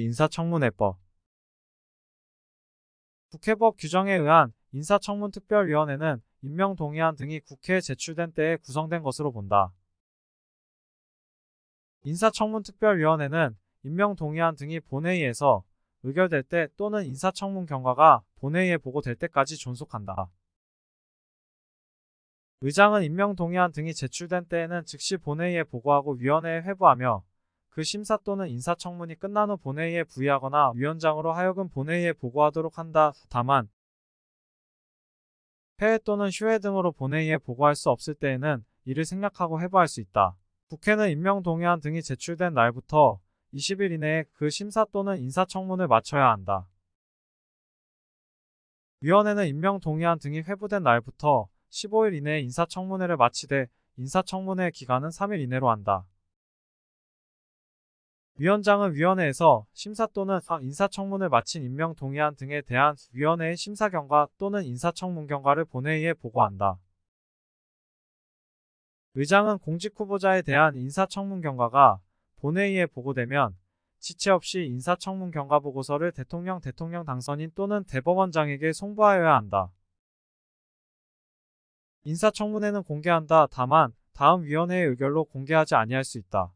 인사청문회법 국회법 규정에 의한 인사청문특별위원회는 임명동의안 등이 국회에 제출된 때에 구성된 것으로 본다. 인사청문특별위원회는 임명동의안 등이 본회의에서 의결될 때 또는 인사청문 경과가 본회의에 보고될 때까지 존속한다. 의장은 임명동의안 등이 제출된 때에는 즉시 본회의에 보고하고 위원회에 회부하며 그 심사 또는 인사청문이 끝난 후 본회의에 부의하거나 위원장으로 하여금 본회의에 보고하도록 한다. 다만 폐회 또는 휴회 등으로 본회의에 보고할 수 없을 때에는 이를 생략하고 회부할 수 있다. 국회는 임명 동의안 등이 제출된 날부터 20일 이내에 그 심사 또는 인사청문을 마쳐야 한다. 위원회는 임명 동의안 등이 회부된 날부터 15일 이내에 인사청문회를 마치되 인사청문회 기간은 3일 이내로 한다. 위원장은 위원회에서 심사 또는 인사청문을 마친 임명 동의안 등에 대한 위원회의 심사 경과 또는 인사청문 경과를 본회의에 보고한다. 의장은 공직 후보자에 대한 인사청문 경과가 본회의에 보고되면 지체 없이 인사청문 경과 보고서를 대통령 대통령 당선인 또는 대법원장에게 송부하여야 한다. 인사청문회는 공개한다. 다만 다음 위원회의 의결로 공개하지 아니할 수 있다.